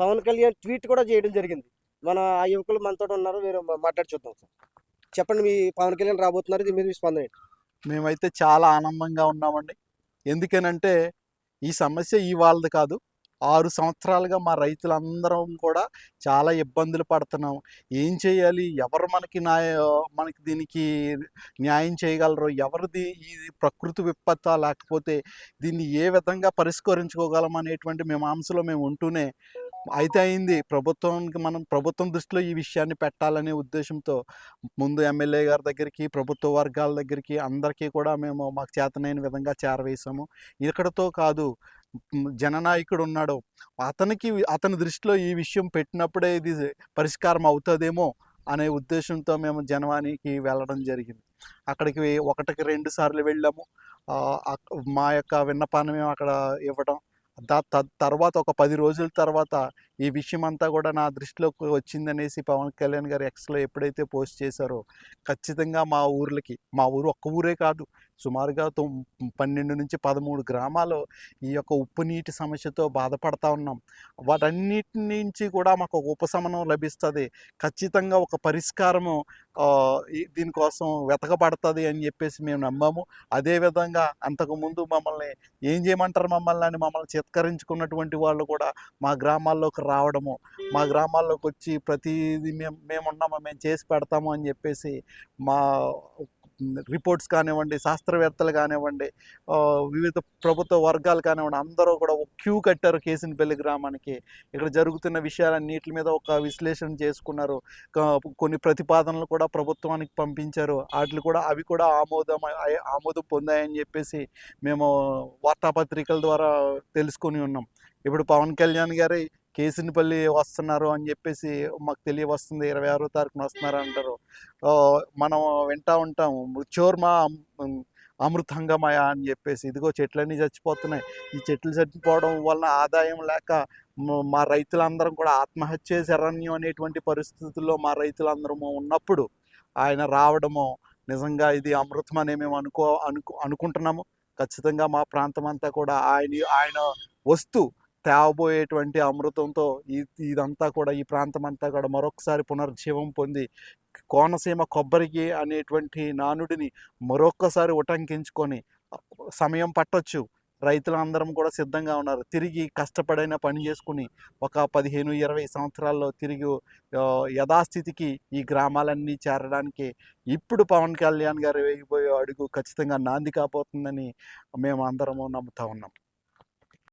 Pawan Kalyan tweet కూడా చేయడం జరిగింది. మన ఆ యువకులు మనతో ఉన్నారు మీరు మాట్లాడి చూద్దాం సార్. చెప్పండి మీ పవన్ కళ్యాణ్ రాబోతున్నారు ఇది మీరు స్పందన ఏంటి? మేమైతే చాలా ఆనందంగా ఉన్నామండి. ఎందుకనంటే ఈ సమస్య ఈ వాళ్ళది కాదు ఆరు సంవత్సరాలుగా మా రైతులందరం కూడా చాలా ఇబ్బందులు పడుతున్నాం. ఏం చేయాలి? ఎవరు మనకి న్యాయ మనకి దీనికి న్యాయం చేయగలరు? ఎవరిది ఈ ప్రకృతి విపత్త లేకపోతే దీన్ని ఏ విధంగా పరిష్కరించుకోగలం అనేటువంటి అంశలో మేము ఉంటూనే అయితే అయింది. ప్రభుత్వానికి మనం ప్రభుత్వం దృష్టిలో ఈ విషయాన్ని పెట్టాలనే ఉద్దేశంతో ముందు ఎమ్మెల్యే గారి దగ్గరికి ప్రభుత్వ వర్గాల దగ్గరికి అందరికీ కూడా మేము మాకు చేతనైన విధంగా చేరవేశాము. ఇక్కడతో కాదు జననాయకుడు ఉన్నాడు. అతనికి అతని దృష్టిలో ఈ విషయం పెట్టినప్పుడే ఇది పరిష్కారం అవుతుందేమో అనే ఉద్దేశంతో మేము జనవానికి వెళ్ళడం జరిగింది. అక్కడికి ఒకటికి రెండు సార్లు వెళ్ళాము. మా యొక్క విన్నపాన్ని మేము అక్కడ ఇవ్వడం తర్వాత ఒక పది రోజుల తర్వాత ఈ విషయం అంతా కూడా నా దృష్టిలోకి వచ్చిందనేసి పవన్ కళ్యాణ్ గారు ఎక్స్లో ఎప్పుడైతే పోస్ట్ చేశారో ఖచ్చితంగా మా ఊర్లకి మా ఊరు ఒక్క ఊరే కాదు సుమారుగా తొమ్ పన్నెండు నుంచి పదమూడు గ్రామాలు ఈ యొక్క ఉప్పు నీటి సమస్యతో బాధపడతా ఉన్నాం. వాటన్నిటి నుంచి కూడా మాకు ఒక ఉపశమనం లభిస్తుంది. ఖచ్చితంగా ఒక పరిష్కారము దీనికోసం వెతకబడుతుంది అని చెప్పేసి మేము నమ్మాము. అదేవిధంగా అంతకుముందు మమ్మల్ని ఏం చేయమంటారు మమ్మల్ని అని మమ్మల్ని చిత్కరించుకున్నటువంటి వాళ్ళు కూడా మా గ్రామాల్లోకి రావడము మా గ్రామాల్లోకి వచ్చి ప్రతిదీ మేము మేము ఉన్నాము మేము చేసి పెడతాము అని చెప్పేసి మా రిపోర్ట్స్ కానివ్వండి శాస్త్రవేత్తలు కానివ్వండి వివిధ ప్రభుత్వ వర్గాలు కానివ్వండి అందరూ కూడా ఒక క్యూ కట్టారు కేసినపల్లి గ్రామానికి. ఇక్కడ జరుగుతున్న విషయాలన్నిటి మీద ఒక విశ్లేషణ చేసుకున్నారు. కొన్ని ప్రతిపాదనలు కూడా ప్రభుత్వానికి పంపించారు. వాటిని కూడా అవి కూడా ఆమోదం ఆమోదం పొందాయని చెప్పేసి మేము వార్తాపత్రికల ద్వారా తెలుసుకొని ఉన్నాం. ఇప్పుడు పవన్ కళ్యాణ్ గారి కేసినపల్లి వస్తున్నారు అని చెప్పేసి మాకు తెలియవస్తుంది. ఇరవై ఆరో తారీఖున వస్తున్నారు అంటారు. మనం వింటా ఉంటాం. మృత్యోర్మా అమృతంగమయ అని చెప్పేసి. ఇదిగో చెట్లన్నీ చచ్చిపోతున్నాయి. ఈ చెట్లు చచ్చిపోవడం వలన ఆదాయం లేక మా రైతులందరం కూడా ఆత్మహత్య శరణ్యం అనేటువంటి పరిస్థితుల్లో మా రైతులందరము ఉన్నప్పుడు ఆయన రావడము నిజంగా ఇది అమృతం అనే మేము అనుకో అనుకు అనుకుంటున్నాము. ఖచ్చితంగా మా ప్రాంతం అంతా కూడా ఆయన ఆయన వస్తూ తేవబోయేటువంటి అమృతంతో ఈ ఇదంతా కూడా ఈ ప్రాంతం అంతా కూడా మరొకసారి పునర్జీవం పొంది కోనసీమ కొబ్బరికి అనేటువంటి నానుడిని మరొక్కసారి ఉటంకించుకొని సమయం పట్టొచ్చు. రైతులందరం కూడా సిద్ధంగా ఉన్నారు. తిరిగి కష్టపడైన పని చేసుకుని ఒక పదిహేను ఇరవై సంవత్సరాల్లో తిరిగి యథాస్థితికి ఈ గ్రామాలన్నీ చేరడానికి ఇప్పుడు పవన్ కళ్యాణ్ గారు వేయబోయే అడుగు ఖచ్చితంగా నాంది కాబోతుందని మేము అందరము నమ్ముతా ఉన్నాం.